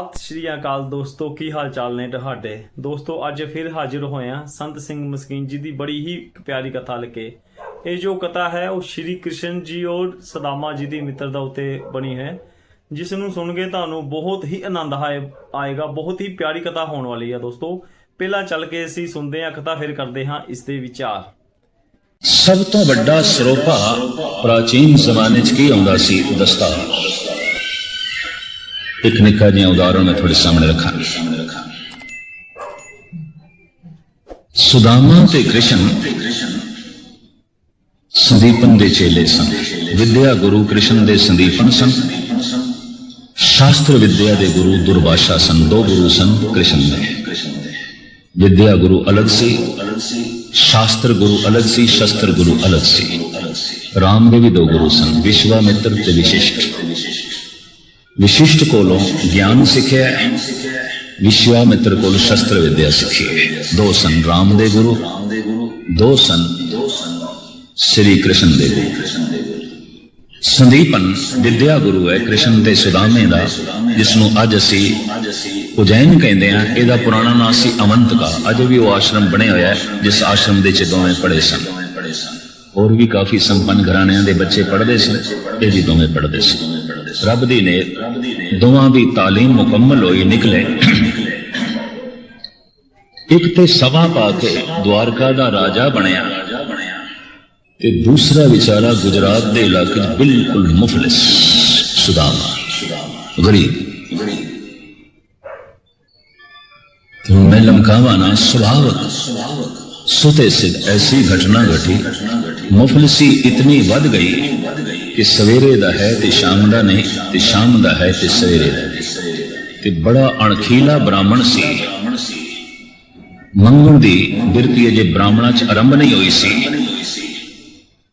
ਸਤਿ ਸ਼੍ਰੀ ਅਕਾਲ ਦੋਸਤੋ, ਕੀ ਹਾਲ ਚਾਲ ਨੇ ਤੁਹਾਡੇ? ਦੋਸਤੋ, ਅੱਜ ਫਿਰ ਹਾਜ਼ਰ ਹੋਏ ਸੰਤ ਸਿੰਘ ਮਸਕੀਨ ਜੀ ਦੀ ਬੜੀ ਹੀ ਪਿਆਰੀ ਕਥਾ ਲੈ ਕੇ। ਇਹ ਜੋ ਕਥਾ ਹੈ, ਉਹ ਸ਼੍ਰੀ ਕ੍ਰਿਸ਼ਨ ਜੀ ਔਰ ਸਦਾਮਾ ਜੀ ਦੀ ਮਿੱਤਰਤਾ ਉਤੇ ਬਣੀ ਹੈ। ਜਿਸ ਨੂੰ ਸੁਣ ਕੇ ਤੁਹਾਨੂੰ ਬਹੁਤ ਹੀ ਆਨੰਦ ਆਏ- ਆਏਗਾ, ਬਹੁਤ ਹੀ ਪਿਆਰੀ ਕਥਾ ਹੋਣ ਵਾਲੀ ਹੈ ਦੋਸਤੋ। ਪਹਿਲਾਂ ਚੱਲ ਕੇ ਅਸੀਂ ਸੁਣਦੇ ਹਾਂ ਕਥਾ, ਫਿਰ ਕਰਦੇ ਹਾਂ ਇਸ ਦੇ ਵਿਚਾਰ। ਸਭ ਤੋਂ ਵੱਡਾ ਸਰੋਪਾ ਪ੍ਰਾਚੀਨ ਜ਼ਮਾਨੇ 'ਚ ਕੀ ਆਉਂਦਾ ਸੀ? ਦਸਤਾਰ। ਇੱਕ ਨਿੱਕਾ ਜਿਹਾ ਉਦਾਹਰਣ ਮੈਂ ਤੁਹਾਡੇ ਸਾਹਮਣੇ ਰੱਖਾਂ। ਸੁਦਾਮਾ ਤੇ ਕ੍ਰਿਸ਼ਨ ਸੰਦੀਪਨ ਦੇ ਚੇਲੇ ਸਨ। ਵਿਦਿਆ ਗੁਰੂ ਕ੍ਰਿਸ਼ਨ ਦੇ ਸੰਦੀਪਨ ਸਨ। ਸ਼ਾਸਤਰ ਵਿਦਿਆ ਦੇ ਗੁਰੂ ਦੁਰਵਾਸ਼ਾ ਸਨ। ਦੋ ਗੁਰੂ ਸਨ, ਕ੍ਰਿਸ਼ਨ ਦੇ। ਵਿਦਿਆ ਗੁਰੂ ਅਲੱਗ ਸੀ, ਸ਼ਾਸਤਰ ਗੁਰੂ ਅਲੱਗ ਸੀ, ਸ਼ਸਤਰ ਗੁਰੂ ਅਲੱਗ ਸੀ। ਰਾਮ ਦੇ ਵੀ ਦੋ ਗੁਰੂ ਸਨ, ਵਿਸ਼ਵਾਮਿੱਤਰ ਤੇ ਵਿਸ਼ਿਸ਼ਟ ਵਿਸ਼ਿਸ਼ਟ ਕੋਲੋਂ ਗਿਆਨ ਸਿੱਖਿਆ ਵਿਸ਼ਵਾਮਿੱਤਰ ਕੋਲ ਸ਼ਸਤਰ ਵਿਦਿਆ ਸਿੱਖੀ ਦੋ ਸਨ ਰਾਮ ਦੇ ਗੁਰੂ ਦੋ ਸਨ ਸ੍ਰੀ ਕ੍ਰਿਸ਼ਨ ਦੇ ਗੁਰੂ ਸੰਦੀਪਨ ਵਿਦਿਆ ਗੁਰੂ ਹੈ ਕ੍ਰਿਸ਼ਨ ਤੇ ਸੁਦਾਮੇ ਦਾ ਜਿਸ ਨੂੰ ਅੱਜ ਅਸੀਂ ਉਜੈਨ ਕਹਿੰਦੇ ਆ ਇਹਦਾ ਪੁਰਾਣਾ ਨਾਮ ਸੀ ਅਵੰਤਕਾ ਅੱਜ ਵੀ ਉਹ ਆਸ਼ਰਮ ਬਣਿਆ ਹੋਇਆ ਹੈ ਜਿਸ ਆਸ਼ਰਮ ਦੇ ਚ ਦੋਵੇਂ ਪੜ੍ਹੇ ਸਨ ਹੋਰ ਵੀ ਕਾਫੀ ਸੰਪੰਨ ਘਰਾਣਿਆਂ ਦੇ ਬੱਚੇ ਪੜ੍ਹਦੇ ਸਨ ਇਹ ਵੀ ਦੋਵੇਂ ਪੜ੍ਹਦੇ ਸਨ ਰੱਬ ਦੀ ਨੇ ਦੋਵਾਂ ਦੀ ਤਾਲੀਮ ਮੁਕੰਮਲ ਹੋਈ, ਨਿਕਲੇ। ਇੱਕ ਤੇ ਸਭਾ ਪਾ ਕੇ ਦਵਾਰਕਾ ਦਾ ਰਾਜਾ ਬਣਿਆ ਤੇ ਦੂਸਰਾ ਵਿਚਾਰਾ ਗੁਜਰਾਤ ਦੇ ਇਲਾਕੇ 'ਚ ਬਿਲਕੁਲ ਮੁਫਲਿਸ, ਸੁਦਾਮਾ, ਗਰੀਬ। ਤੇ ਮੈਂ ਲਮਕਾਵਾ ਨਾ, ਸੁਭਾਵਕ, ਸੁਤੇ ਸਿਧ ਐਸੀ ਘਟਨਾ ਘਟੀ। ਮੁਫਲਸੀ ਇਤਨੀ ਵੱਧ ਗਈ ਕਿ ਸਵੇਰੇ ਦਾ ਹੈ ਤੇ ਸ਼ਾਮ ਦਾ ਨਹੀਂ, ਤੇ ਸ਼ਾਮ ਦਾ ਹੈ ਤੇ ਸਵੇਰੇ ਦਾ ਤੇ ਬੜਾ ਅਣਖੀਲਾ ਬ੍ਰਾਹਮਣ ਸੀ। ਮੰਗਣ ਦੀ ਬਿਰਤੀ ਅਜੇ ਬ੍ਰਾਹਮਣਾਂ ਚ ਆਰੰਭ ਨਹੀਂ ਹੋਈ ਸੀ।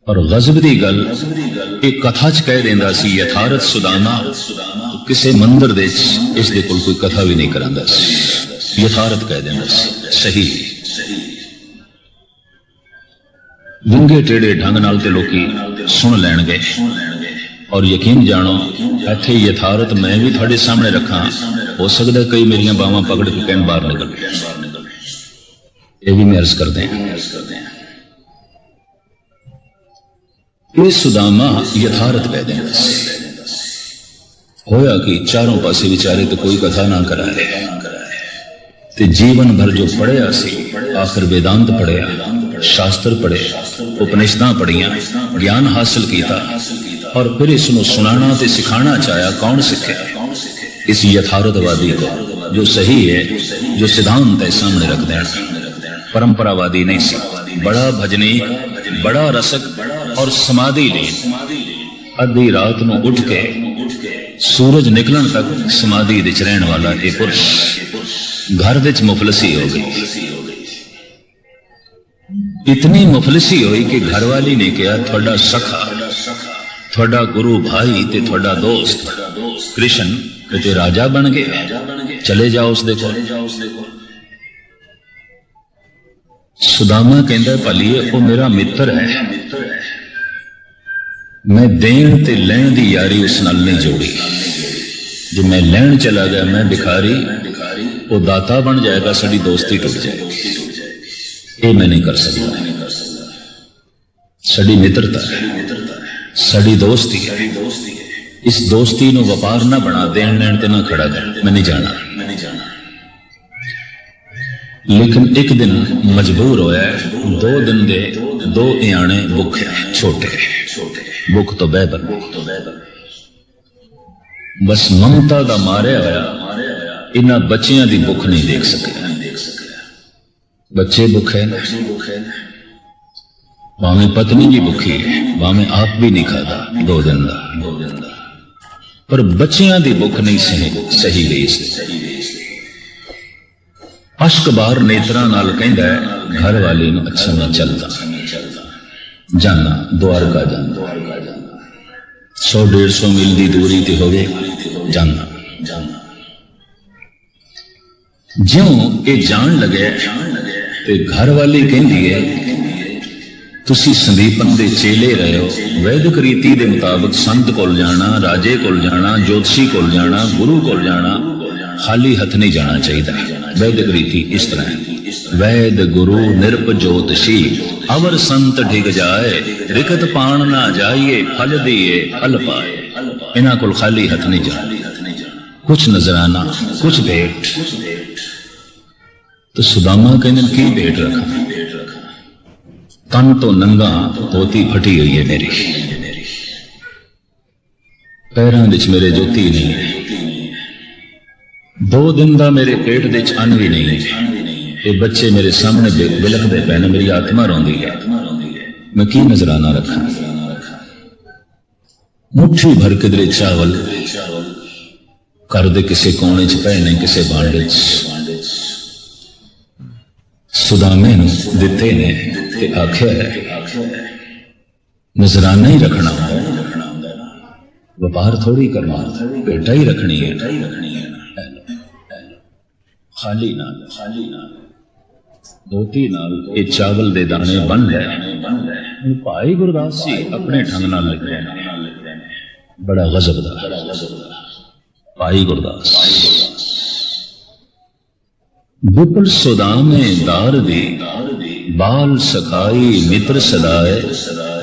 ਪਰ ਗਜ਼ਬ ਦੀ ਗੱਲ, ਇਹ ਕਥਾ ਚ ਕਹਿ ਦਿੰਦਾ ਸੀ, ਯਥਾਰਥ ਸੁਦਾਨਾ ਕਿਸੇ ਮੰਦਰ ਦੇ ਚ ਇਸ ਦੇ ਕੋਲ ਕੋਈ ਕਥਾ ਵੀ ਨਹੀਂ ਕਰਾਂਦਾ ਸੀ। ਯਥਾਰਥ ਕਹਿ ਦਿੰਦਾ ਸੀ, ਸਹੀ। ਵਿੰਗੇ ਟੇੜੇ ਢੰਗ ਨਾਲ ਤੇ ਲੋਕੀ ਸੁਣ ਲੈਣਗੇ। ਔਰ ਯਕੀਨ ਜਾਣੋ, ਇੱਥੇ ਯਥਾਰਥ ਮੈਂ ਵੀ ਤੁਹਾਡੇ ਸਾਹਮਣੇ ਰੱਖਾਂ। ਹੋ ਸਕਦਾ ਕਈ ਮੇਰੀਆਂ ਬਾਹਾਂ ਪਕੜ ਕੇ ਕਹਿਣ ਬਾਹਰ ਨਿਕਲ ਇਹ ਵੀ ਮੈਂ ਅਰਜ਼ ਕਰਦੇ ਹਾਂ। ਇਹ ਸੁਦਾਮਾ ਯਥਾਰਥ ਕਹਿ ਦਿੰਦਾ ਸੀ ਹੋਇਆ ਕਿ ਚਾਰੋਂ ਪਾਸੇ ਵਿਚਾਰੇ ਤੇ ਕੋਈ ਕਥਾ ਨਾ ਕਰਾਏ। ਤੇ ਜੀਵਨ ਭਰ ਜੋ ਪੜਿਆ ਸੀ, ਆਖਰ ਵੇਦਾਂਤ ਪੜਿਆ ਸ਼ਾਸਤਰ ਪੜੇ ਉਪਨਿਸ਼ਦਾਂ ਪੜੀਆਂ ਗਿਆਨ ਹਾਸਲ ਕੀਤਾ ਔਰ ਫਿਰ ਇਸ ਨੂੰ ਸੁਣਾਉਣਾ ਤੇ ਸਿਖਾਉਣਾ ਚਾਹਿਆ ਕੌਣ ਸਿੱਖਿਆ? ਇਸ ਯਥਾਰਥਵਾਦੀ ਕੋ, ਜੋ ਸਹੀ ਹੈ, ਜੋ ਸਿਧਾਂਤ ਹੈ ਸਾਹਮਣੇ ਰੱਖ ਦੇਣਾ ਪਰੰਪਰਾਵਾਦੀ ਨਹੀਂ ਸੀ। ਬੜਾ ਭਜਨੀ, ਬੜਾ ਰਸਕ ਔਰ ਸਮਾਧੀ ਲਈ ਅੱਧੀ ਰਾਤ ਨੂੰ ਉੱਠ ਕੇ ਸੂਰਜ ਨਿਕਲਣ ਤੱਕ ਸਮਾਧੀ ਵਿੱਚ ਰਹਿਣ ਵਾਲਾ ਇਹ ਪੁਰਸ਼ ਘਰ ਵਿੱਚ ਮੁਫਲਸੀ ਹੋ ਗਈ। ਇਤਨੀ ਮੁਫਲਸੀ ਹੋਈ ਕਿ ਘਰਵਾਲੀ ਨੇ ਕਿਹਾ ਤੁਹਾਡਾ ਸਖਾ ਤੁਹਾਡਾ ਗੁਰੂ ਭਾਈ ਤੇ ਤੁਹਾਡਾ ਦੋਸਤ ਕ੍ਰਿਸ਼ਨ ਕਿਤੇ ਰਾਜਾ ਬਣ ਗਿਆ ਚਲੇ ਜਾਓ ਉਸ ਦੇ ਕੋਲ ਸੁਦਾਮਾ ਕਹਿੰਦਾ ਭਲੀਏ ਉਹ ਮੇਰਾ ਮਿੱਤਰ ਹੈ ਮੈਂ ਦੇਣ ਤੇ ਲੈਣ ਦੀ ਯਾਰੀ ਉਸ ਨਾਲ ਨਹੀਂ ਜੋੜੀ ਜੇ ਮੈਂ ਲੈਣ ਚਲਾ ਗਿਆ ਮੈਂ ਭਿਖਾਰੀ ਉਹ ਦਾਤਾ ਬਣ ਜਾਏਗਾ ਸਾਡੀ ਦੋਸਤੀ ਟੁੱਟ ਜਾਏਗੀ ਇਹ ਮੈਂ ਨਹੀਂ ਕਰ ਸਕਦਾ। ਸਾਡੀ ਮਿੱਤਰਤਾ ਹੈ, ਸਾਡੀ ਦੋਸਤੀ ਹੈ। ਇਸ ਦੋਸਤੀ ਨੂੰ ਵਪਾਰ ਨਾ ਬਣਾ, ਦੇਣ ਲੈਣ ਤੇ ਨਾ ਖੜਾ ਕਰ, ਮੈਂ ਨਹੀਂ ਜਾਣਾ। ਮੈਂ ਨਹੀਂ ਜਾਣਾ ਲੇਕਿਨ ਇੱਕ ਦਿਨ ਮਜਬੂਰ ਹੋਇਆ, ਦੋ ਦਿਨ ਦੇ ਦੋ ਇਆਣੇ ਭੁੱਖੇ, ਛੋਟੇ। ਭੁੱਖ ਤੋਂ ਬਹਿਬਲ ਬਸ ਮਮਤਾ ਦਾ ਮਾਰਿਆ ਹੋਇਆ, ਇਹਨਾਂ ਬੱਚਿਆਂ ਦੀ ਭੁੱਖ ਨਹੀਂ ਦੇਖ ਸਕਿਆ। ਬੱਚੇ ਭੁੱਖੇ ਨੇ ਭਾਵੇਂ ਪਤਨੀ ਵੀ ਭੁੱਖੀ ਹੈ ਭਾਵੇਂ ਆਪ ਵੀ ਨਹੀਂ ਖਾਦਾ ਦੋ ਦਿਨ ਦਾ ਪਰ ਬੱਚਿਆਂ ਦੀ ਭੁੱਖ ਨਹੀਂ ਸਹੀ ਸਹੀ ਗਈ ਸੀ ਅਸ਼ਕ ਬਾਹਰ ਨੇਤਰਾਂ ਨਾਲ ਕਹਿੰਦਾ ਹੈ ਘਰ ਵਾਲੀ ਨੂੰ ਅੱਛਾ ਨਾ ਚੱਲਦਾ ਜਾਨਾ ਦੁਆਰਕਾ ਜਾਨਾ 100 150 ਮੀਲ ਦੀ ਦੂਰੀ ਤੇ ਹੋਵੇ ਜਾਨਾ ਜਿਉਂ ਇਹ ਜਾਣ ਲਗੇ ਤੇ ਘਰ ਵਾਲੀ ਕਹਿੰਦੀ ਹੈ, ਤੁਸੀਂ ਸੰਦੀਪਨ ਦੇ ਚੇਲੇ ਰਹੇ ਹੋ ਵੈਦਿਕ ਰੀਤੀ ਦੇ ਮੁਤਾਬਕ ਸੰਤ ਕੋਲ ਜਾਣਾ, ਰਾਜੇ ਕੋਲ ਜਾਣਾ, ਜੋਤਸ਼ੀ ਕੋਲ ਜਾਣਾ, ਗੁਰੂ ਕੋਲ ਜਾਣਾ, ਖਾਲੀ ਹੱਥ ਨਹੀਂ ਜਾਣਾ ਚਾਹੀਦਾ। ਵੈਦਿਕ ਰੀਤੀ ਇਸ ਤਰ੍ਹਾਂ ਹੈ। ਵੈਦ ਗੁਰੂ ਨਿਰਪ ਜੋਤਸ਼ੀ ਅਵਰ ਸੰਤ ਢਿਗ ਜਾਏ ਰਿਕਤ ਪਾਣ ਨਾ ਜਾਈਏ, ਫਲ ਦੀਏ, ਫਲ ਪਾਏ। ਇਹਨਾਂ ਕੋਲ ਖਾਲੀ ਹੱਥ ਨਹੀਂ ਜਾਣਾ। ਕੁਛ ਨਜ਼ਰਾਨਾ, ਕੁਛ ਭੇਟ। ਤੇ ਸੁਦਾਮਾ ਕਹਿੰਦੇ ਨੇ, ਕੀ ਭੇਟ ਰੱਖਾਂ? ਤਨ ਤੋਂ ਨੰਗਾ ਧੋਤੀ ਫਟੀ ਹੋਈ ਹੈ ਪੈਰਾਂ ਵਿੱਚ ਮੇਰੇ ਜੋਤੀ ਨਹੀਂ ਹੈ। ਦੋ ਦਿਨ ਦਾ ਮੇਰੇ ਪੇਟ ਦੇ ਵਿੱਚ ਅੰਨ ਵੀ ਨਹੀਂ ਹੈ। ਇਹ ਬੱਚੇ ਮੇਰੇ ਸਾਹਮਣੇ ਬਿ- ਬਿਲਕਦੇ ਮੇਰੀ ਆਤਮਾ ਰੋਂਦੀ ਹੈ। ਮੈਂ ਕੀ ਨਜ਼ਰਾਨਾ ਰੱਖਾਂ? ਮੁੱਠੀ ਭਰ ਕਿਧਰੇ ਚਾਵਲ। ਘਰ ਦੇ ਕਿਸੇ ਕੋਨੇ 'ਚ ਪਏ ਨੇ, ਕਿਸੇ ਬਾਂਡੇ 'ਚ। ਸੁਦਾਮੇ ਨੂੰ ਦਿੱਤੇ ਨੇ ਤੇ ਆਖਿਆ ਹੈ ਨਜ਼ਰਾਨਾ ਹੀ ਰੱਖਣਾ ਵਪਾਰ ਥੋੜੀ ਕਰਨਾ ਭੇਟਾ ਹੀ ਰੱਖਣੀ ਹੈ ਖਾਲੀ ਨਾਲ ਖਾਲੀ ਨਾਲ ਦੋਤੀ ਨਾਲ ਇਹ ਚਾਵਲ ਦੇ ਦਾਣੇ ਬਣ ਗਏ ਭਾਈ ਗੁਰਦਾਸ ਜੀ ਆਪਣੇ ਢੰਗ ਨਾਲ ਲਿਖ ਰਹੇ ਨੇ ਬੜਾ ਗਜ਼ਬ ਦਾ ਭਾਈ ਗੁਰਦਾਸ ਵਿਪਲ ਸੁਦਾਮੇ ਦਾਰ ਦੀ ਬਾਲ ਸਖਾਈ ਮਿੱਤਰ ਸਦਾਏ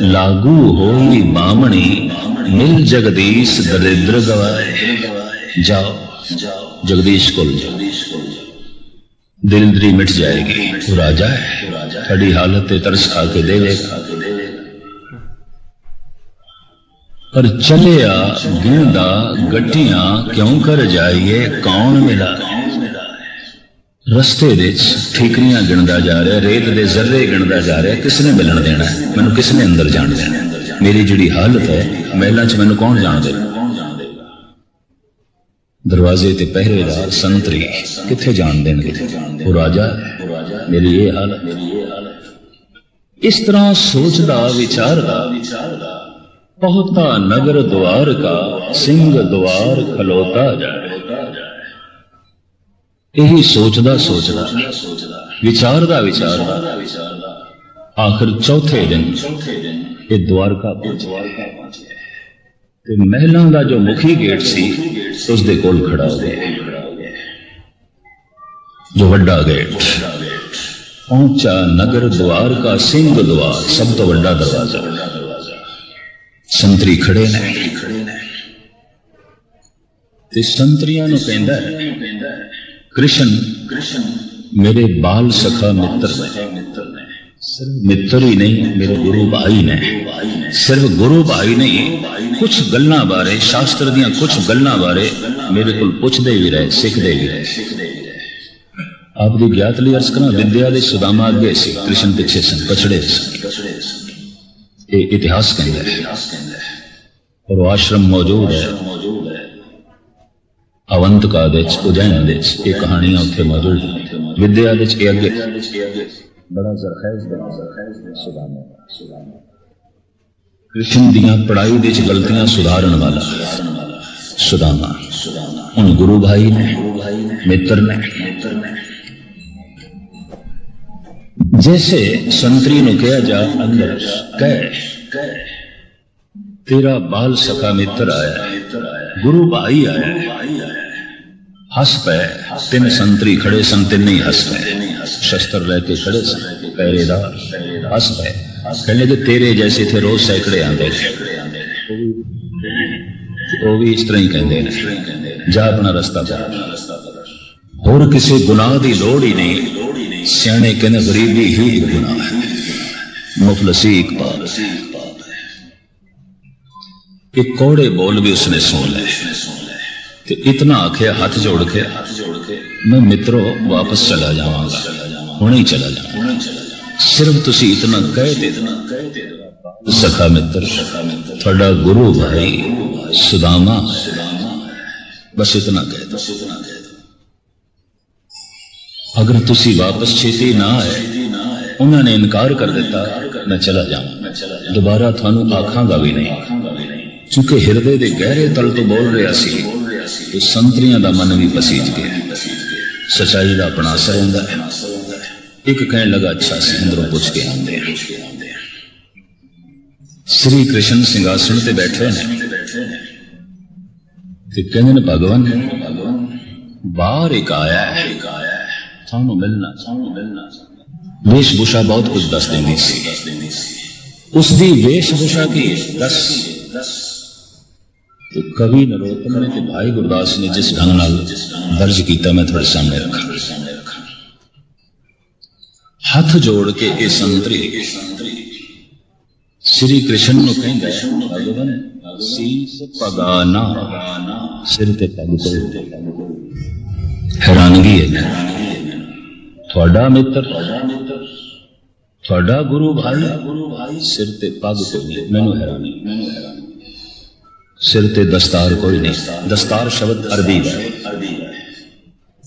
ਲਾਗੂ ਹੋਈ ਬਾਮਣੀ ਮਿਲ ਜਗਦੀਸ਼ ਦਰਿਦ੍ਰ ਗਵਾਏ ਜਾਓ ਜਗਦੀਸ਼ ਕੋਲ ਜਾਓ ਦਿਲਦਰੀ ਮਿਟ ਜਾਏਗੀ ਉਹ ਰਾਜਾ ਹੈ ਤੁਹਾਡੀ ਹਾਲਤ ਤੇ ਤਰਸ ਖਾ ਕੇ ਦੇਵੇਗਾ ਪਰ ਚਲਿਆ ਗਿੰਦਾ ਗੱਟੀਆਂ ਕਿਉਂ ਕਰ ਜਾਈਏ ਕੌਣ ਮਿਲਾ ਰਸਤੇ ਵਿੱਚ ਠੀਕਰੀਆਂ ਗਿਣਦਾ ਜਾ ਰਿਹਾ, ਰੇਤ ਦੇ ਜ਼ਰਰੇ ਗਿਣਦਾ ਜਾ ਰਿਹਾ, ਕਿਸ ਨੇ ਮਿਲਣ ਦੇਣਾ ਮੈਨੂੰ ਕਿਸ ਨੇ ਅੰਦਰ ਜਾਣ ਦੇਣਾ ਮੇਰੀ ਜਿਹੜੀ ਹਾਲਤ ਹੈ, ਮਹਿਲਾਂ 'ਚ ਮੈਨੂੰ ਕੌਣ ਜਾਣ ਦੇਗਾ ਦਰਵਾਜ਼ੇ ਤੇ ਪਹਿਰੇਦਾਰ ਸੰਤਰੀ ਕਿੱਥੇ ਜਾਣ ਦੇਣਗੇ? ਉਹ ਰਾਜਾ ਮੇਰੀ ਇਹ ਹਾਲਤ ਇਸ ਤਰ੍ਹਾਂ ਸੋਚਦਾ, ਵਿਚਾਰਦਾ, ਬਹੁਤਾ ਨਗਰ ਦੁਆਰ ਕਾ, ਸਿੰਘ ਦੁਆਰ ਖਲੋਤਾ ਜਾਏ ਇਹੀ ਸੋਚਦਾ ਸੋਚਦਾ, ਵਿਚਾਰਦਾ ਵਿਚਾਰਦਾ, ਆਖਰ ਚੌਥੇ ਦਿਨ ਇਹ ਦਵਾਰਕਾ ਪਹੁੰਚਿਆ ਤੇ ਮਹਿਲਾਂ ਦਾ ਜੋ ਮੁਖੀ ਗੇਟ ਸੀ ਉਸ ਦੇ ਕੋਲ ਖੜਾ ਹੋ ਗਿਆ। ਜੋ ਵੱਡਾ ਗੇਟ, ਪਹੁੰਚਾ ਨਗਰ ਦੁਆਰ ਕਾ ਸਿੰਘ ਦੁਆਰ ਸਭ ਤੋਂ ਵੱਡਾ ਦਰਵਾਜ਼ਾ। ਸੰਤਰੀ ਖੜੇ ਨੇ। ਤੇ ਸੰਤਰੀਆਂ ਨੂੰ ਕਹਿੰਦਾ ਹੈ ਕ੍ਰਿਸ਼ਨ ਮੇਰੇ ਬਾਲ ਸਖਾ ਮਿੱਤਰ ਨੇ ਸਿਰਫ ਮਿੱਤਰ ਹੀ ਨਹੀਂ ਮੇਰੇ ਗੁਰੂ ਭਾਈ ਨੇ ਸਿਰਫ ਗੁਰੂ ਭਾਈ ਨਹੀਂ ਕੁਝ ਗੱਲਾਂ ਬਾਰੇ ਸ਼ਾਸਤਰ ਦੀਆਂ ਕੁਝ ਗੱਲਾਂ ਬਾਰੇ ਮੇਰੇ ਕੋਲ ਪੁੱਛਦੇ ਵੀ ਰਹੇ ਸਿੱਖਦੇ ਵੀ ਰਹੇ ਆਪ ਦੀ ਗਿਆਤ ਲਈ ਅਰਜ਼ ਕਰਾਂ ਵਿਦਿਆ ਦੇ ਸੁਦਾਮਾ ਅੱਗੇ ਸੀ ਕ੍ਰਿਸ਼ਨ ਪਿੱਛੇ ਸਨ ਪਛੜੇ ਸਨ ਇਹ ਇਤਿਹਾਸ ਕਹਿੰਦਾ ਹੈ ਔਰ ਉਹ ਆਸ਼ਰਮ ਮੌਜੂਦ ਹੈ ਅਵੰਤਕਾ ਦੇ ਚ ਉਜੈਨ ਦੇ ਚ ਇਹ ਕਹਾਣੀਆਂ ਉੱਥੇ ਮੌਜੂਦ ਹਨ ਵਿਦਿਆ ਦੇ ਚ ਇਹ ਅੱਗੇ। ਬੜਾ ਜ਼ਰਖੈਜ਼ ਦਾ ਸੁਦਾਮਾ ਕ੍ਰਿਸ਼ਨ ਦੀਆਂ ਪੜਾਈ ਦੇ ਚ ਗਲਤੀਆਂ ਸੁਧਾਰਨ ਵਾਲਾ। ਸੁਦਾਮਾ। ਹੁਣ ਗੁਰੂ ਭਾਈ ਨੇ, ਮਿੱਤਰ ਨੇ। ਜੈਸੇ ਸੰਤਰੀ ਨੂੰ ਕਿਹਾ ਜਾ, ਅੰਦਰ ਕਹਿ। ਤੇਰਾ ਬਾਲ ਸਖਾ ਮਿੱਤਰ ਆਇਆ। ਹੈ ਗੁਰੂ ਭਾਈ ਆਇਆ। ਹੈ ਹੱਸ ਪਏ ਤਿੰਨ ਸੰਤਰੀ ਖੜੇ ਸਨ ਤਿੰਨੇ ਹੀ ਹੱਸ ਪਏ ਸ਼ਸਤਰ ਲੈ ਕੇ ਖੜੇ ਸਨ ਪਹਿਰੇਦਾਰ ਹੱਸ ਪਏ ਕਹਿੰਦੇ ਕਿ ਤੇਰੇ ਜੈਸੇ ਥੇ ਰੋਜ਼ ਸੈਕੜੇ ਆਉਂਦੇ ਨੇ ਉਹ ਵੀ ਇਸ ਤਰ੍ਹਾਂ ਹੀ ਕਹਿੰਦੇ ਨੇ ਜਾ ਆਪਣਾ ਰਸਤਾ ਪਾ ਹੋਰ ਕਿਸੇ ਗੁਨਾਹ ਦੀ ਲੋੜ ਹੀ ਨਹੀਂ ਸਿਆਣੇ ਕਹਿੰਦੇ ਗਰੀਬੀ ਹੀ ਇੱਕ ਗੁਨਾਹ ਹੈ ਮੁਫਲਸੀ ਇੱਕ ਪਾਪ ਹੈ ਕਿ ਕੋੜੇ ਬੋਲ ਵੀ ਉਸਨੇ ਸੁਣ ਲਏ ਤੇ ਇਤਨਾ ਆਖਿਆ, ਹੱਥ ਜੋੜ ਕੇ, ਮੈਂ ਮਿੱਤਰੋ, ਵਾਪਸ ਚਲਾ ਜਾਵਾਂਗਾ। ਹੁਣੇ ਹੀ ਚਲਾ ਜਾਵਾਂਗਾ ਸਿਰਫ ਤੁਸੀਂ ਇਤਨਾ ਕਹਿ ਦੇ ਸਖਾ ਮਿੱਤਰ, ਤੁਹਾਡਾ ਗੁਰੂ ਭਾਈ ਸੁਦਾਮਾ ਬਸ ਇਤਨਾ ਕਹਿ ਦੋ ਅਗਰ ਤੁਸੀਂ ਵਾਪਸ ਛੇਤੀ ਨਾ ਆਏ, ਉਹਨਾਂ ਨੇ ਇਨਕਾਰ ਕਰ ਦਿੱਤਾ, ਮੈਂ ਚਲਾ ਜਾਵਾਂ। ਦੁਬਾਰਾ ਤੁਹਾਨੂੰ ਆਖਾਂਗਾ ਵੀ ਨਹੀਂ। ਕਿਉਂਕਿ ਹਿਰਦੇ ਦੇ ਗਹਿਰੇ ਤਲ ਤੋਂ ਬੋਲ ਰਿਹਾ ਸੀ ਤੇ ਸੰਤਰੀਆਂ ਦਾ ਮਨ ਵੀ ਪਸੀਜ ਗਿਆ ਸਚਾਈ ਦਾ ਆਪਣਾ ਅਸਰ ਹੁੰਦਾ ਹੈ ਇੱਕ ਕਹਿਣ ਲਗਾ ਅੱਛਾ ਸੀ ਅੰਦਰੋਂ ਪੁੱਛ ਕੇ ਆਉਂਦੇ ਆ ਸ੍ਰੀ ਕ੍ਰਿਸ਼ਨ ਸਿੰਘਾਸਣ ਤੇ ਬੈਠੇ ਨੇ ਤੇ ਕਹਿੰਦੇ ਨੇ ਭਗਵਾਨ ਬਾਹਰ ਇੱਕ ਆਇਆ ਹੈ ਸਾਨੂੰ ਮਿਲਣਾ ਸਾਨੂੰ ਮਿਲਣਾ ਵੇਸ਼ਭੂਸ਼ਾ ਬਹੁਤ ਕੁਝ ਦੱਸ ਦਿੰਦੀ ਸੀ ਉਸ ਦੀ ਵੇਸ਼ਭੂਸ਼ਾ ਕੀ ਹੈ? ਦੱਸ ਤੇ ਕਵੀ ਨਰੋਤਮ ਨੇ ਤੇ ਭਾਈ ਗੁਰਦਾਸ ਨੇ ਜਿਸ ਢੰਗ ਨਾਲ ਦਰਜ ਕੀਤਾ ਮੈਂ ਤੁਹਾਡੇ ਸਾਹਮਣੇ ਰੱਖਾਂ। ਹੱਥ ਜੋੜ ਕੇ ਇਹ ਸੰਤਰੀ ਸ੍ਰੀ ਕ੍ਰਿਸ਼ਨ ਨੂੰ ਕਹਿੰਦਾ ਹੈ, ਸੀਸ ਪਗਾਨਾ ਸਿਰ ਤੇ ਪੱਗ ਤੋਂ ਹੈਰਾਨਗੀ ਹੈ ਮੈਨੂੰ। ਤੁਹਾਡਾ ਮਿੱਤਰ ਤੁਹਾਡਾ ਗੁਰੂ ਭਾਈ ਸਿਰ ਤੇ ਪੱਗ ਕੋਈ ਨਹੀਂ ਮੈਨੂੰ ਹੈਰਾਨੀ। ਸਿਰ ਤੇ ਦਸਤਾਰ ਕੋਈ ਨਹੀਂ। ਦਸਤਾਰ ਸ਼ਬਦ ਅਰਬੀ ਹੈ।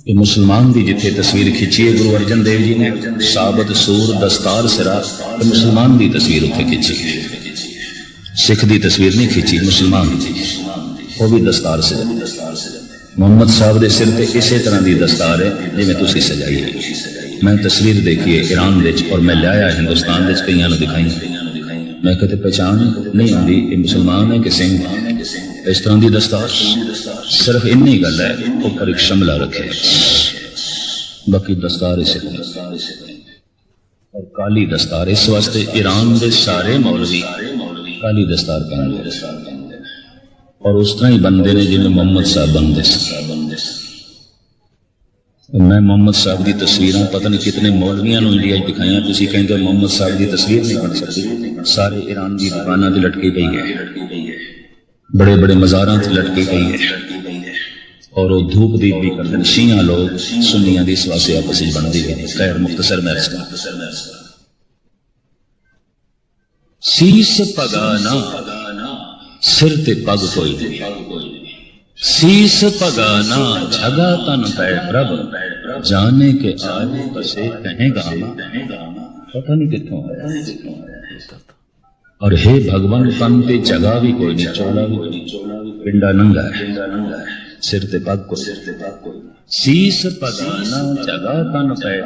ਇਹ ਮੁਸਲਮਾਨ ਦੀ ਜਿੱਥੇ ਤਸਵੀਰ ਖਿੱਚੀ ਹੈ, ਗੁਰੂ ਅਰਜਨ ਦੇਵ ਜੀ ਨੇ ਸਾਬਤ ਸੂਰ, ਦਸਤਾਰ ਸਿਰਾ ਤੇ ਮੁਸਲਮਾਨ ਦੀ ਤਸਵੀਰ ਉੱਥੇ ਖਿੱਚੀ। ਸਿੱਖ ਦੀ ਤਸਵੀਰ ਨਹੀਂ ਖਿੱਚੀ, ਮੁਸਲਮਾਨ ਦੀ। ਉਹ ਵੀ ਦਸਤਾਰ ਸਿਰਾ। ਮੁਹੰਮਦ ਸਾਹਿਬ ਦੇ ਸਿਰ ਤੇ ਇਸੇ ਤਰ੍ਹਾਂ ਦੀ ਦਸਤਾਰ ਹੈ, ਜਿਵੇਂ ਤੁਸੀਂ ਸਜਾਈ ਹੈ। ਮੈਂ ਤਸਵੀਰ ਦੇਖੀ ਹੈ ਈਰਾਨ ਵਿੱਚ ਔਰ ਮੈਂ ਲਿਆਇਆ ਹਿੰਦੁਸਤਾਨ ਵਿੱਚ ਕਈਆਂ ਨੂੰ ਦਿਖਾਈ। ਮੈਂ ਕਦੇ ਪਛਾਣ ਨਹੀਂ ਆਉਂਦੀ ਇਹ ਮੁਸਲਮਾਨ ਹੈ ਕਿ ਸਿੰਘ ਇਸ ਤਰ੍ਹਾਂ ਦੀ ਦਸਤਾਰ ਸਿਰਫ ਇੰਨੀ ਗੱਲ ਹੈ ਉੱਪਰ ਇੱਕ ਸ਼ਮਲਾ ਰੱਖਿਆ ਬਾਕੀ ਦਸਤਾਰ ਇਸੇ ਤਰ੍ਹਾਂ ਔਰ ਕਾਲੀ ਦਸਤਾਰ ਇਸ ਵਾਸਤੇ ਈਰਾਨ ਦੇ ਸਾਰੇ ਮੌਲਵੀ ਕਾਲੀ ਦਸਤਾਰ ਪਹਿਨਦੇ ਔਰ ਉਸ ਤਰ੍ਹਾਂ ਹੀ ਬੰਦੇ ਨੇ ਜਿਵੇਂ ਮੁਹੰਮਦ ਸਾਹਿਬ ਬੰਦੇ ਸੀ ਮੈਂ ਮੁਹੰਮਦ ਸਾਹਿਬ ਦੀ ਤਸਵੀਰਾਂ ਪਤਾ ਨਹੀਂ ਕਿਤਨੇ ਮੌਲਵੀਆਂ ਨੂੰ ਇੰਡੀਆ 'ਚ ਦਿਖਾਈਆਂ ਤੁਸੀਂ ਕਹਿੰਦੇ ਹੋ ਮੁਹੰਮਦ ਸਾਹਿਬ ਦੀ ਤਸਵੀਰ ਨਹੀਂ ਬਣ ਸਕਦੀ ਸਾਰੇ ਈਰਾਨ ਦੀ ਦੁਕਾਨਾਂ ਤੇ ਲਟਕੀ ਪਈ ਹੈ ਬੜੇ ਬੜੇ ਮਜ਼ਾਰਾਂ ਤੇ ਲਟਕੀ ਪਈ ਹੈ ਔਰ ਉਹ ਧੂਪ ਦੀਪ ਵੀ ਕਰਦੇ ਨੇ ਸ਼ੀਆਂ ਲੋਕ ਸੁਨੀਆਂ ਦੀ ਇਸ ਵਾਸਤੇ ਆਪਸ ਵਿੱਚ ਬਣਦੀ ਵੀ ਨਹੀਂ ਖੈਰ ਮੁਖਤਸਰ ਮੈਂ ਅਰਜ਼ ਕਰਾਂ ਸੀਸ ਪਗਾਨਾ ਸਿਰ ਤੇ ਪੱਗ ਕੋਈ ਨਹੀਂ ਸੀਸ ਪਗਾਨਾ ਜਗਾ ਤਨ ਪੈ ਪ੍ਰਭ ਜਾਣੇ ਕੇ ਆਏ ਬਸੇ ਕਹੇਗਾ ਪਤਾ ਨਹੀਂ ਕਿੱਥੋਂ ਆਇਆ ਔਰ हे ਭਗਵਾਨ ਤਨ ਤੇ ਜਗਾ ਵੀ ਕੋਈ ਨਹੀਂ ਚੋਲਾ ਵੀ ਕੋਈ ਨਹੀਂ ਪਿੰਡਾ ਨੰਗਾ ਹੈ ਸਿਰ ਤੇ ਪੱਗ ਕੋਈ ਸਿਰ ਤੇ ਪੱਗ ਕੋਈ ਸੀਸ ਪਗਾਨਾ ਜਗਾ ਤਨ ਪੈ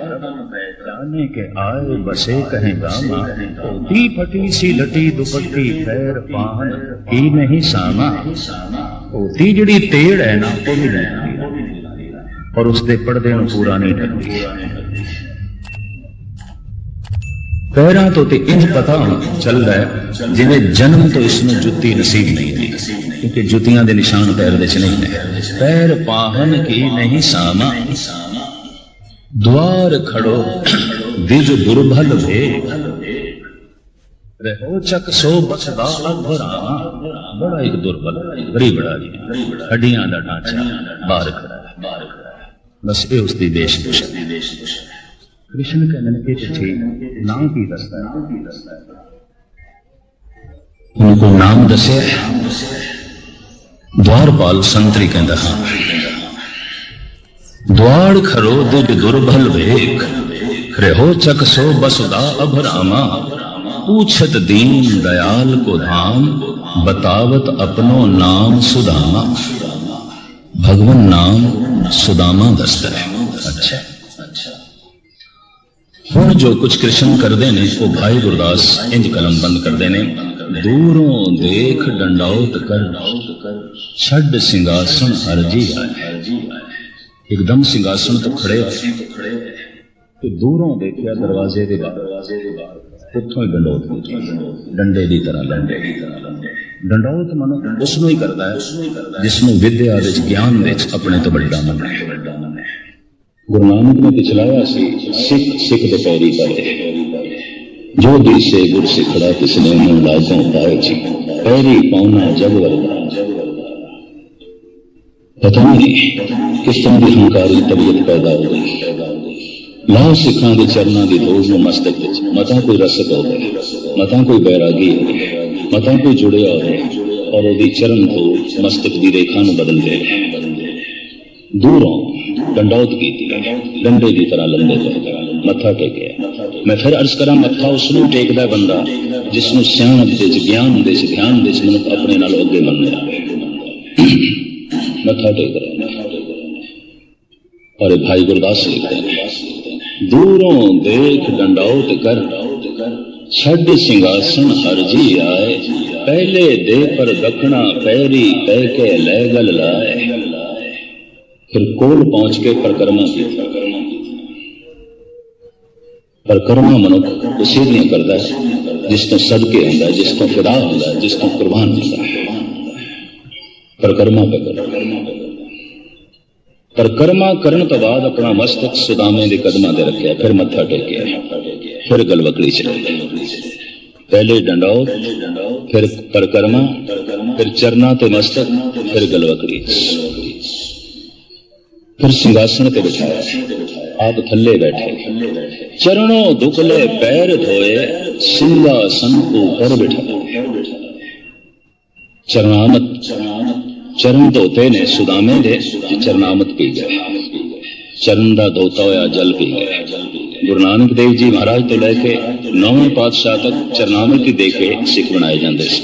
ਜਾਣੇ ਕੇ ਆਏ ਬਸੇ ਕਹੇਗਾ ਮਾਂ ਟੀ ਫਟੀ ਸੀ ਲਟੀ ਦੁਪੱਟੀ ਪੈਰ ਪਾਹਨ ਕੀ ਨਹੀਂ ਸਾਮਾ ਹੋਤੀ ਜਿਹੜੀ ਤੇੜ ਹੈ ਨਾ ਉਹ ਵੀ ਨਹੀਂ ਪੂਰਾ ਨਹੀਂ ਢੱਕਦੀ ਪੈਰਾਂ ਤੋਂ ਤੇ ਇੰਜ ਪਤਾ ਚੱਲਦਾ ਹੈ ਜਿਵੇਂ ਜਨਮ ਤੋਂ ਇਸ ਨੂੰ ਜੁੱਤੀ ਨਸੀਬ ਨਹੀਂ ਦੀ ਕਿਉਂਕਿ ਜੁੱਤੀਆਂ ਦੇ ਨਿਸ਼ਾਨ ਪੈਰ ਦੇ ਚ ਨਹੀਂ ਨੇ ਪੈਰ ਪਾਹਨ ਕੀ ਨਹੀਂ ਸਾਮਾ द्वार खड़ो द्विज दुर्बल भे रहो चक सो बसदा अघराना बड़ा एक दुर्बल बड़ी बड़ा जी हड्डियां ਦਾ ਢਾਂਚਾ ਬਾਹਰ ਖੜਾ ਹੈ ਬਸ ਇਹ ਉਸ ਦੀ कृष्ण का निकेत थे नाम की दसता है उनको नाम दसे द्वारपाल संतरी कहता हां द्वार खरो दिज दुर्बल वेख रहो चक सो बसुदा अभरामा पूछत दीन दयाल को धाम बतावत अपनो नाम सुदामा भगवान नाम सुदामा दसता है अच्छा ਹੁਣ ਜੋ ਕੁਝ ਕ੍ਰਿਸ਼ਨ ਕਰਦੇ ਨੇ ਉਹ ਭਾਈ ਗੁਰਦਾਸ ਇੰਜ ਕਲਮ ਬੰਦ ਕਰਦੇ ਨੇ ਦੂਰੋਂ ਦੇਖ ਡੰਡਾਉਤ ਕਰ ਛੱਡ ਸਿੰਘਾਸਣ ਹਰਜੀ ਆਏ ਇੱਕਦਮ ਸਿੰਘਾਸਣ ਤੋਂ ਖੜੇ ਹੋਏ ਤੇ ਦੂਰੋਂ ਦੇਖਿਆ ਦਰਵਾਜ਼ੇ ਦੇ ਬਾਹਰ ਉੱਥੋਂ ਹੀ ਡੰਡੋਤ ਕੀਤੀ ਡੰਡੇ ਦੀ ਤਰ੍ਹਾਂ ਡੰਡੇ ਦੀ ਤਰ੍ਹਾਂ ਡੰਡੋਤ ਮਨ ਉਸ ਨੂੰ ਹੀ ਕਰਦਾ ਹੈ ਜਿਸ ਨੂੰ ਵਿਦਿਆ ਵਿੱਚ ਗਿਆਨ ਵਿੱਚ ਆਪਣੇ ਤੋਂ ਵੱਡਾ ਮੰਨਦਾ ਹੈ ਗੁਰੂ ਨਾਨਕ ਨੇ ਪਿਛਲਾਇਆ ਸੀ ਸਿੱਖ ਸਿੱਖ ਦੇ ਪੈਰੀ ਪੜੇ ਜੋ ਦਿਸੇ ਗੁਰ ਸਿੱਖੜਾ ਕਿਸਨੇ ਨੂੰ ਲਾਗੋਂ ਪਾਏ ਜੀ। ਪੈਰੀ ਪਾਉਣਾ ਜਗ ਵਰਗਾ। ਪਤਾ ਨਹੀਂ ਕਿਸ ਤਰ੍ਹਾਂ ਦੀ ਹੰਕਾਰੀ ਤਬੀਅਤ ਪੈਦਾ ਹੋ ਗਈ। ਲਾਹ ਸਿੱਖਾਂ ਦੇ ਚਰਨਾਂ ਦੀ ਦੋਜ ਨੂੰ ਮਸਤਕ ਵਿੱਚ ਮਤਾਂ ਕੋਈ ਰਸਕ ਹੋਵੇ, ਮਤਾਂ ਕੋਈ ਬੈਰਾਗੀ ਹੋਵੇ, ਮਤਾਂ ਕੋਈ ਜੁੜਿਆ ਹੋਵੇ ਔਰ ਉਹਦੀ ਚਰਨ ਤੋਂ ਮਸਤਕ ਦੀ ਰੇਖਾ ਨੂੰ ਬਦਲ ਦੇ। ਦੂਰੋਂ ਡੰਡੌਤ ਕੀਤੀ ਡੰਡੇ ਦੀ ਤਰ੍ਹਾਂ ਲੰਦੇ ਹੋਏ ਮੱਥਾ ਟੇਕਿਆ ਮੈਂ ਫਿਰ ਅਰਜ਼ ਕਰਾਂ ਮੱਥਾ ਉਸ ਨੂੰ ਟੇਕਦਾ ਬੰਦਾ ਜਿਸ ਨੂੰ ਸਿਆਣਪ ਦੇ ਗਿਆਨ ਦੇ ਗਿਆਨ ਦੇ ਮਨੁੱਖ ਆਪਣੇ ਨਾਲ ਅੱਗੇ ਮੰਨਦਾ ਮੱਥਾ ਟੇਕ ਰਿਹਾ ਔਰ ਭਾਈ ਗੁਰਦਾਸ ਲਿਖਦੇ ਨੇ ਦੂਰੋਂ ਦੇਖ ਡੰਡੌਤ ਕਰ ਛੱਡ ਸਿੰਘਾਸਨ ਹਰ ਜੀ ਆਏ ਪਹਿਲੇ ਦੇ ਪਰ ਦਖਣਾ ਪੈਰੀ ਕਹਿ ਕੇ ਲੈ ਗਲ ਲਾਏ ਫਿਰ ਕੋਲ ਪਹੁੰਚ ਕੇ ਪ੍ਰਕਰਮਾ ਕੀਤਾ ਪ੍ਰਕਰਮਾ ਮਨੁੱਖ ਉਸੇ ਦੀਆਂ ਕਰਦਾ ਹੈ ਜਿਸ ਤੋਂ ਸਦਕੇ ਹੁੰਦਾ ਹੈ ਜਿਸ ਤੋਂ ਫਿਦਾ ਹੁੰਦਾ ਹੈ ਜਿਸ ਤੋਂ ਕੁਰਬਾਨ ਹੁੰਦਾ ਹੈ ਪ੍ਰਕਰਮਾ ਕਰਦਾ ਪ੍ਰਕਰਮਾ ਕਰਨ ਤੋਂ ਬਾਅਦ ਆਪਣਾ ਮਸਤਕ ਸੁਦਾਮੇ ਦੇ ਕਦਮਾਂ ਤੇ ਰੱਖਿਆ ਫਿਰ ਮੱਥਾ ਟੇਕਿਆ ਫਿਰ ਗਲਵਕੜੀ ਚਲੇ ਪਹਿਲੇ ਡੰਡਾਓ ਫਿਰ ਪ੍ਰਕਰਮਾ ਫਿਰ ਚਰਨਾ ਤੇ ਮਸਤਕ ਫਿਰ ਸਿੰਘਾਸਣ ਤੇ ਬਿਠਾਇਆ। ਆਪ ਥੱਲੇ ਬੈਠੇ। ਚਰਣੋਂ ਦੁਖਲੇ ਪੈਰ ਧੋਏ ਸਿੰਘਾਸਨ ਉੱਪਰ ਬਿਠਾਇਆ ਚਰਨਾਮਤ ਚਰਨ ਧੋਤੇ ਨੇ ਸੁਦਾਮੇ ਦੇ, ਚਰਨਾਮਤ ਪੀ ਗਏ। ਚਰਨ ਦਾ ਧੋਤਾ ਹੋਇਆ ਜਲ ਪੀ ਗਏ। ਗੁਰੂ ਨਾਨਕ ਦੇਵ ਜੀ ਮਹਾਰਾਜ ਤੋਂ ਲੈ ਕੇ ਨੌਵੇਂ ਪਾਤਸ਼ਾਹ ਤੱਕ ਚਰਨਾਮਤ ਹੀ ਦੇ ਕੇ ਸਿੱਖ ਬਣਾਏ ਜਾਂਦੇ ਸੀ।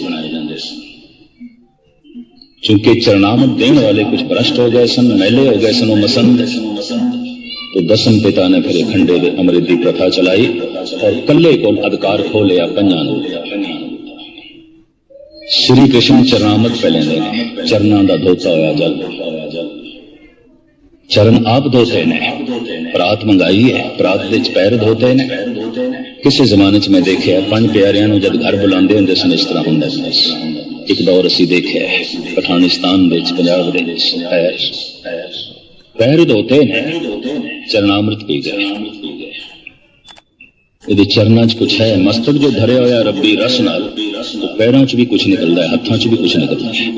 چونکہ چرنامت دین والے کچھ برشٹ ہو گئے سن، میلے ہو گئے سن و مسند تو دسم پتا نے پھر کھنڈے دے امرت کی پرتھا چلائی اور کلے کو ادکار کھو لیا پنجا نو شری کرشن چرنامت پہ لینا نے چرنا دا دھوتا ہویا جل۔ چرن آپ دھوتے نے۔ پرات منگائی ہے۔ پرات دے پیر دھوتے نے۔ کسی زمانے چ میں دیکھیا پنج پیاریاں نو جد گھر بلاندے سن، اس طرح ہوں سن۔ ਇੱਕ ਦੌਰ ਅਸੀਂ ਦੇਖਿਆ ਹੈ ਪਠਾਨਿਸਤਾਨ ਵਿੱਚ ਪੰਜਾਬ ਦੇ ਵਿੱਚ ਹੈ ਪੈਰ ਧੋਤੇ ਨੇ ਚਰਨਾਮ੍ਰਿਤ ਪੀ ਗਏ ਇਹਦੇ ਚਰਨਾਂ 'ਚ ਕੁਛ ਹੈ ਮਸਤਕ ਜੋ ਭਰਿਆ ਹੋਇਆ ਰੱਬੀ ਰਸ ਨਾਲ ਉਹ ਪੈਰਾਂ 'ਚ ਵੀ ਕੁਛ ਨਿਕਲਦਾ ਹੈ ਹੱਥਾਂ 'ਚ ਵੀ ਕੁਛ ਨਿਕਲਦਾ ਹੈ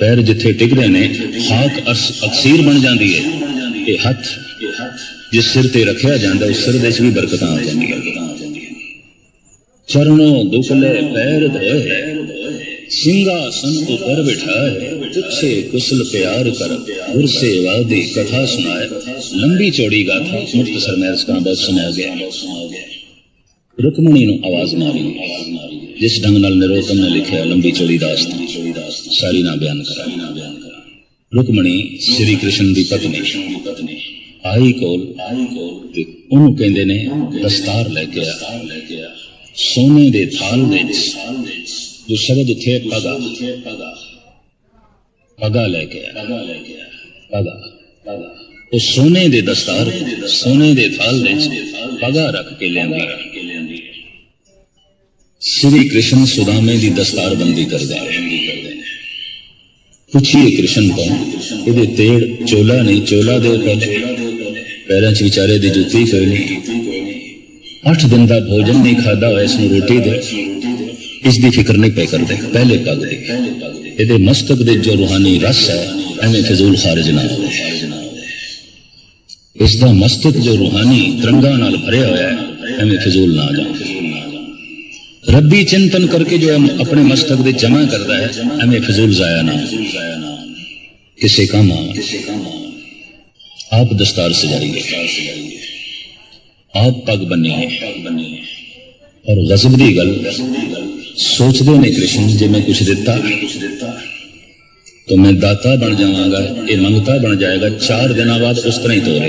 ਪੈਰ ਜਿੱਥੇ ਟਿਕਦੇ ਨੇ ਹਾਕ ਅਸ- ਅਕਸੀਰ ਬਣ ਜਾਂਦੀ ਹੈ ਇਹ ਹੱਥ ਜਿਸ ਸਿਰ ਤੇ ਰੱਖਿਆ ਜਾਂਦਾ ਉਸ ਸਿਰ ਦੇ 'ਚ ਵੀ ਬਰਕਤਾਂ ਆ ਜਾਂਦੀਆਂ ਚਰਨੋਂ ਦੁਖਲੇ ਪੈਰ ਧੋਏ सिंहासन ऊपर बिठाए तुझसे कुशल प्यार कर गुर से वादी कथा सुनाए लंबी चौड़ी गाथा मुख्तसर में इसका बहुत समय आ गया रुकमणी ਨੂੰ ਆਵਾਜ਼ ਮਾਰੀ ਜਿਸ ਢੰਗ ਨਾਲ ਨਿਰੋਤਮ ਨੇ ਲਿਖਿਆ ਲੰਬੀ ਚੌੜੀ ਦਾਸਤਾਨ ਸਾਰੀ ਨਾ ਬਿਆਨ ਕਰਾਂ ਰੁਕਮਣੀ ਸ੍ਰੀ ਕ੍ਰਿਸ਼ਨ ਦੀ ਪਤਨੀ ਆਈ ਕੋਲ ਤੇ ਉਹਨੂੰ ਕਹਿੰਦੇ ਨੇ ਦਸਤਾਰ ਲੈ ਕੇ ਆ ਸੋਨੇ ਦੇ ਥਾਲ ਵਿੱਚ ਜੋ ਸ਼ਬਦ ਉੱਥੇ ਪਗਾ ਪਗਾ ਲੈ ਕੇ ਪਗਾ ਉਹ ਸੋਨੇ ਦੇ ਦਸਤਾਰ ਸੋਨੇ ਦੇ ਥਾਲ ਵਿੱਚ ਪਗਾ ਰੱਖ ਕੇ ਲਿਆਂਦੀ ਸ੍ਰੀ ਕ੍ਰਿਸ਼ਨ ਸੁਦਾਮੇ ਦੀ ਦਸਤਾਰ ਬੰਦੀ ਕਰਦੇ ਪੁੱਛੀਏ ਕ੍ਰਿਸ਼ਨ ਤੋਂ ਇਹਦੇ ਤੇੜ ਚੋਲਾ ਨਹੀਂ ਚੋਲਾ ਦੇ ਪੈਰਾਂ 'ਚ ਵਿਚਾਰੇ ਦੀ ਜੁੱਤੀ ਕੋਈ ਨਹੀਂ ਅੱਠ ਦਿਨ ਦਾ ਭੋਜਨ ਨਹੀਂ ਖਾਦਾ ਹੋਇਆ ਇਸ ਨੂੰ ਰੋਟੀ ਦੇ ਇਸ ਦੀ ਫਿਕਰ ਨਹੀਂ ਪੈ ਕਰਦੇ ਪਹਿਲੇ ਪੱਗ ਦੀ ਇਹਦੇ ਮਸਤਕ ਦੇ ਜੋ ਰੂਹਾਨੀ ਰਸ ਹੈ ਐਵੇਂ ਫਜ਼ੂਲ ਖਾਰਜ ਨਾ ਹੋਵੇ ਇਸ ਦਾ ਮਸਤਕ ਜੋ ਰੂਹਾਨੀ ਤਰੰਗਾਂ ਨਾਲ ਭਰਿਆ ਹੋਇਆ ਹੈ ਐਵੇਂ ਫਜ਼ੂਲ ਨਾ ਜਾਵੇ ਰੱਬੀ ਚਿੰਤਨ ਕਰਕੇ ਜੋ ਆਪਣੇ ਮਸਤਕ ਦੇ ਜਮਾ ਕਰਦਾ ਹੈ ਐਵੇਂ ਫਜ਼ੂਲ ਜ਼ਾਇਆ ਨਾ ਕਿਸੇ ਕੰਮ ਆਪ ਦਸਤਾਰ ਸਜਾਈਏ ਆਪ ਪੱਗ ਬੰਨੀਏ ਔਰ ਗਜ਼ਬ ਦੀ ਗੱਲ ਸੋਚਦੇ ਨੇ ਕ੍ਰਿਸ਼ਨ ਜੇ ਮੈਂ ਕੁਝ ਦਿੱਤਾ, ਤਾਂ ਮੈਂ ਦਾਤਾ ਬਣ ਜਾਵਾਂਗਾ, ਇਹ ਮੰਗਤਾ ਬਣ ਜਾਏਗਾ 4 ਦਿਨਾਂ ਬਾਅਦ ਉਸ ਤਰ੍ਹਾਂ ਹੀ ਤੋਰਿਆ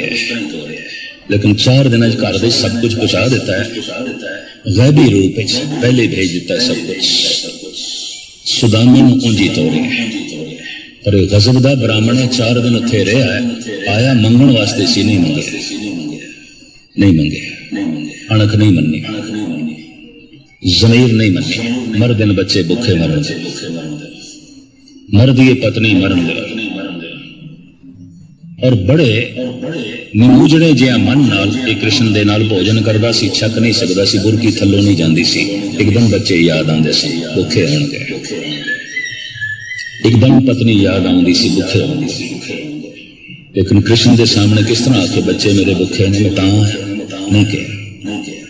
ਲੇਕਿਨ 4 ਦਿਨਾਂ ਚ ਘਰ ਦੇ ਸਭ ਕੁਝ ਪਹੁੰਚਾ ਦਿੱਤਾ ਹੈ। ਗੈਬੀ ਰੂਪ ਵਿੱਚ ਪਹਿਲੇ ਭੇਜ ਦਿੱਤਾ ਸਭ ਕੁਝ ਸੁਦਾਮੀ ਨੂੰ ਉਂਜੀ ਤੋਰਿਆ ਪਰ ਇਹ ਗਜ਼ਬ ਦਾ ਬ੍ਰਾਹਮਣ ਹੈ 4 ਦਿਨ ਉੱਥੇ ਰਿਹਾ ਹੈ। ਆਇਆ ਮੰਗਣ ਵਾਸਤੇ ਸੀ ਨਹੀਂ ਮੰਗੇ ਨਹੀਂ ਮੰਗੇ ਅਣਖ ਨਹੀਂ ਮੰਨੀ ਜ਼ਮੀਰ ਨਹੀਂ ਮੰਨੀ ਮਰਦਨ ਬੱਚੇ ਭੁੱਖੇ ਮਰਨ ਦੇ ਮਰਦੀ ਪਤਨੀ ਮਰਨ ਦੇ ਔਰ ਬੜੇ ਨਿਮੂਜੜੇ ਜਿਹਾ ਮਨ ਨਾਲ ਇਹ ਕ੍ਰਿਸ਼ਨ ਦੇ ਨਾਲ ਭੋਜਨ ਕਰਦਾ ਸੀ ਛੱਕ ਨਹੀਂ ਸਕਦਾ ਸੀ ਬੁਰਕੀ ਥੱਲੋਂ ਨਹੀਂ ਜਾਂਦੀ ਸੀ ਇੱਕਦਮ ਬੱਚੇ ਯਾਦ ਆਉਂਦੇ ਸੀ ਭੁੱਖੇ ਹੋਣਗੇ ਇੱਕਦਮ ਪਤਨੀ ਯਾਦ ਆਉਂਦੀ ਸੀ ਭੁੱਖੇ ਹੋਣਗੇ ਲੇਕਿਨ ਕ੍ਰਿਸ਼ਨ ਦੇ ਸਾਹਮਣੇ ਕਿਸ ਤਰ੍ਹਾਂ ਆਖੇ ਬੱਚੇ ਮੇਰੇ ਭੁੱਖੇ ਨੇ ਤਾਂ ਨਹੀਂ ਕਿ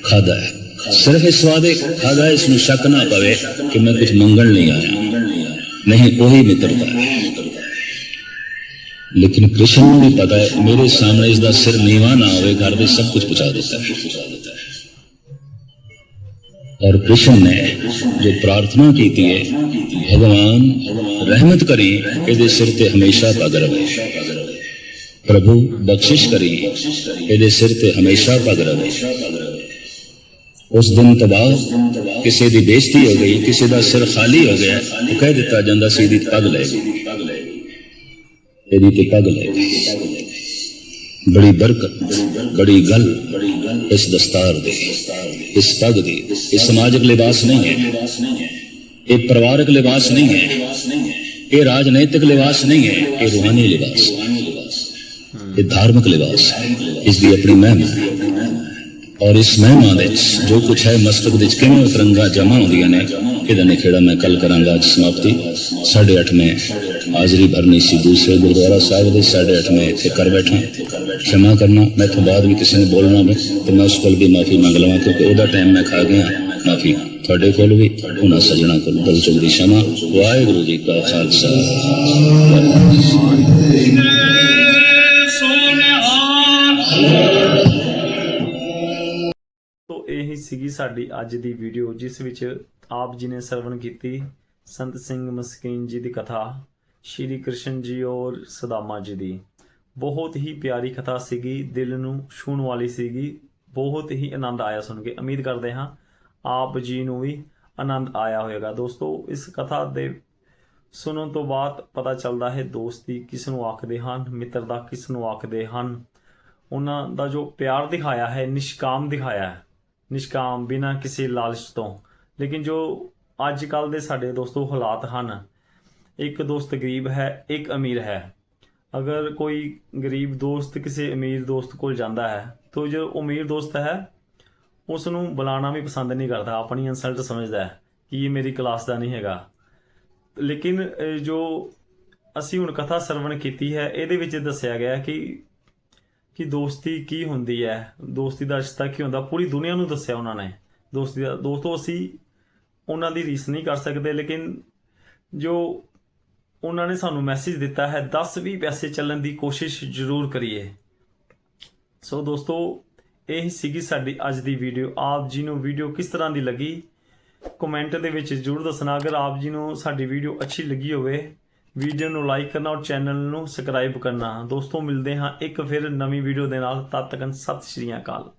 ਖਾਦਾ ਹੈ ਸਿਰਫ ਇਸ ਵਾਦੇ ਖਾਦਾ ਇਸ ਨੂੰ ਸ਼ੱਕ ਨਾ ਪਵੇ ਕਿ ਮੈਂ ਕੁਝ ਮੰਗਣ ਨਹੀਂ ਆਇਆ ਨਹੀਂ ਉਹੀ ਮਿੱਤਰਤਾ ਹੈ ਲੇਕਿਨ ਕ੍ਰਿਸ਼ਨ ਨੂੰ ਵੀ ਪਤਾ ਹੈ ਮੇਰੇ ਸਾਹਮਣੇ ਇਸ ਦਾ ਸਿਰ ਨੀਵਾ ਨਾ ਹੋਵੇ ਘਰ ਦੇ ਸਭ ਕੁਝ ਪਹੁੰਚਾ ਦਿੱਤਾ ਹੈ और कृष्ण ने जो प्रार्थना की थी है भगवान रहमत करी ਇਹਦੇ ਸਿਰ ਤੇ ਹਮੇਸ਼ਾ ਪਗ ਰਵੇ ਪ੍ਰਭੂ ਬਖਸ਼ਿਸ਼ ਕਰੀ ਇਹਦੇ ਸਿਰ ਤੇ ਹਮੇਸ਼ਾ ਪਗ ਰਵੇ ਉਸ ਦਿਨ ਤਬਾਹ ਕਿਸੇ ਦੀ ਬੇਇੱਜ਼ਤੀ ਹੋ ਗਈ, ਕਿਸੇ ਦਾ ਸਿਰ ਖਾਲੀ ਹੋ ਗਿਆ, ਉਹ ਕਹਿ ਦਿੱਤਾ ਜਾਂਦਾ ਸੀ ਇਹਦੀ ਪੱਗ ਲੈ ਗਈ। ਇਹਦੀ ਤੇ ਪੱਗ ਲੈ ਬੜੀ ਬਰਕਤ, ਬੜੀ ਗੱਲ ਇਸ ਦਸਤਾਰ ਦੇ, ਇਸ ਪੱਗ ਦੀ। ਇਹ ਸਮਾਜਿਕ ਲਿਬਾਸ ਨਹੀਂ ਹੈ। ਇਹ ਪਰਿਵਾਰਕ ਲਿਬਾਸ ਨਹੀਂ ਹੈ। ਇਹ ਰਾਜਨੀਤਿਕ ਲਿਬਾਸ ਨਹੀਂ ਹੈ। ਇਹ ਰੂਹਾਨੀ ਲਿਬਾਸ। ਇਹ ਧਾਰਮਿਕ ਲਿਬਾਸ। ਇਸ ਦੀ ਆਪਣੀ ਮਹਿਮਾ ਹੈ। ਔਰ ਇਸ ਮਹਿਮਾ ਵਿੱਚ ਜੋ ਕੁਝ ਹੈ ਮਸਤਕ ਵਿੱਚ ਕਿਵੇਂ ਉਤਰੰਗਾ ਜਮਾ ਹੁੰਦੀਆਂ ਨੇ ਇਹਦਾ ਨਿਖੇੜਾ ਮੈਂ ਕੱਲ ਕਰਾਂਗਾ ਅੱਜ ਸਮਾਪਤੀ। 8:30 ਮੈਂ ਹਾਜ਼ਰੀ ਭਰਨੀ ਸੀ ਦੂਸਰੇ ਗੁਰਦੁਆਰਾ ਸਾਹਿਬ ਦੇ 8:30 ਮੈਂ ਇੱਥੇ ਕਰ ਬੈਠਾ। ਖਿਮਾ ਕਰਨਾ ਮੈਂ ਤੋਂ ਬਾਅਦ ਵੀ ਕਿਸੇ ਨੇ ਬੋਲਣਾ ਮੈਂ ਤੇ ਮੈਂ ਉਸ ਕੋਲ ਵੀ ਮਾਫੀ ਮੰਗ ਲਵਾਂ ਕਿਉਂਕਿ ਉਹਦਾ ਟਾਈਮ ਮੈਂ ਖਾ ਗਿਆ। ਮਾਫੀ ਤੁਹਾਡੇ ਕੋਲ ਵੀ ਉਹਨਾਂ ਸਜਣਾ ਕੋਲ। ਬਲ ਚੁਗਦੀ ਸ਼ਮਾ ਵਾਹਿਗੁਰੂ ਜੀ ਕਾ ਖਾਲਸਾ। ਵਾਹਿਗੁਰੂ ਜੀ ਕੀ ਫਤਿਹ। ਸੀਗੀ ਸਾਡੀ ਅੱਜ ਦੀ ਵੀਡੀਓ, ਜਿਸ ਵਿੱਚ ਆਪ ਜੀ ਨੇ ਸਰਵਣ ਕੀਤੀ ਸੰਤ ਸਿੰਘ ਮਸਕੀਨ ਜੀ ਦੀ ਕਥਾ, ਸ਼੍ਰੀ ਕ੍ਰਿਸ਼ਨ ਜੀ ਔਰ ਸਦਾਮਾ ਜੀ ਦੀ। ਬਹੁਤ ਹੀ ਪਿਆਰੀ ਕਥਾ ਸੀਗੀ, ਦਿਲ ਨੂੰ ਛੂਹਣ ਵਾਲੀ ਸੀਗੀ। ਬਹੁਤ ਹੀ ਆਨੰਦ ਆਇਆ ਸੁਣ ਕੇ। ਉਮੀਦ ਕਰਦੇ ਹਾਂ ਆਪ ਜੀ ਨੂੰ ਵੀ ਆਨੰਦ ਆਇਆ ਹੋਵੇਗਾ। ਦੋਸਤੋ, ਇਸ ਕਥਾ ਦੇ ਸੁਣਨ ਤੋਂ ਬਾਅਦ ਪਤਾ ਚੱਲਦਾ ਹੈ, ਦੋਸਤੀ ਕਿਸ ਨੂੰ ਆਖਦੇ ਹਨ ਮਿੱਤਰਤਾ ਕਿਸ ਨੂੰ ਆਖਦੇ ਹਨ। ਉਹਨਾਂ ਦਾ ਜੋ ਪਿਆਰ ਦਿਖਾਇਆ ਹੈ, ਨਿਸ਼ਕਾਮ ਦਿਖਾਇਆ ਹੈ। ਨਿਸ਼ਕਾਮ ਬਿਨਾਂ ਕਿਸੇ ਲਾਲਚ ਤੋਂ। ਲੇਕਿਨ ਜੋ ਅੱਜ ਕੱਲ ਦੇ ਸਾਡੇ ਦੋਸਤੋ ਹਾਲਾਤ ਹਨ, ਇੱਕ ਦੋਸਤ ਗਰੀਬ ਹੈ, ਇੱਕ ਅਮੀਰ ਹੈ। ਅਗਰ ਕੋਈ ਗਰੀਬ ਦੋਸਤ ਕਿਸੇ ਅਮੀਰ ਦੋਸਤ ਕੋਲ ਜਾਂਦਾ ਹੈ, ਤਾਂ ਜੋ ਅਮੀਰ ਦੋਸਤ ਹੈ ਉਸ ਨੂੰ ਬੁਲਾਉਣਾ ਵੀ ਪਸੰਦ ਨਹੀਂ ਕਰਦਾ, ਆਪਣੀ ਇਨਸਲਟ ਸਮਝਦਾ ਹੈ ਕਿ ਇਹ ਮੇਰੀ ਕਲਾਸ ਦਾ ਨਹੀਂ ਹੈਗਾ। ਲੇਕਿਨ ਜੋ ਅਸੀਂ ਹੁਣ ਕਥਾ ਸਰਵਣ ਕੀਤੀ ਹੈ, ਇਹਦੇ ਵਿੱਚ ਦੱਸਿਆ ਗਿਆ ਕਿ ਕਿ ਦੋਸਤੀ ਕੀ ਹੁੰਦੀ ਹੈ? ਦੋਸਤੀ ਦਾ ਰਿਸ਼ਤਾ ਕੀ ਹੁੰਦਾ? ਪੂਰੀ ਦੁਨੀਆ ਨੂੰ ਦੱਸਿਆ ਉਹਨਾਂ ਨੇ। ਦੋਸਤੀ ਦਾ ਦੋਸਤੋ, ਅਸੀਂ ਉਹਨਾਂ ਦੀ ਰੀਸ ਨਹੀਂ ਕਰ ਸਕਦੇ, ਲੇਕਿਨ ਜੋ ਉਹਨਾਂ ਨੇ ਸਾਨੂੰ ਮੈਸੇਜ ਦਿੱਤਾ ਹੈ 10 20 ਪੈਸੇ ਚੱਲਣ ਦੀ ਕੋਸ਼ਿਸ਼ ਜ਼ਰੂਰ ਕਰੀਏ। ਸੋ ਦੋਸਤੋ, ਇਹ ਸੀਗੀ ਸਾਡੀ ਅੱਜ ਦੀ ਵੀਡੀਓ ਆਪ ਜੀ ਨੂੰ ਵੀਡੀਓ ਕਿਸ ਤਰ੍ਹਾਂ ਦੀ ਲੱਗੀ? ਕਮੈਂਟ ਦੇ ਵਿੱਚ ਜ਼ਰੂਰ ਦੱਸਣਾ। ਅਗਰ ਆਪ ਜੀ ਨੂੰ ਸਾਡੀ ਵੀਡੀਓ ਅੱਛੀ ਲੱਗੀ ਹੋਵੇ ਵੀਡੀਓ ਨੂੰ ਲਾਈਕ ਕਰਨਾ ਔਰ ਚੈਨਲ ਨੂੰ ਸਬਸਕ੍ਰਾਈਬ ਕਰਨਾ। ਦੋਸਤੋ, ਮਿਲਦੇ ਹਾਂ ਇੱਕ ਫਿਰ ਨਵੀਂ ਵੀਡੀਓ ਦੇ ਨਾਲ। ਤਦ ਤੱਕ ਸਤਿ ਸ਼੍ਰੀ ਅਕਾਲ।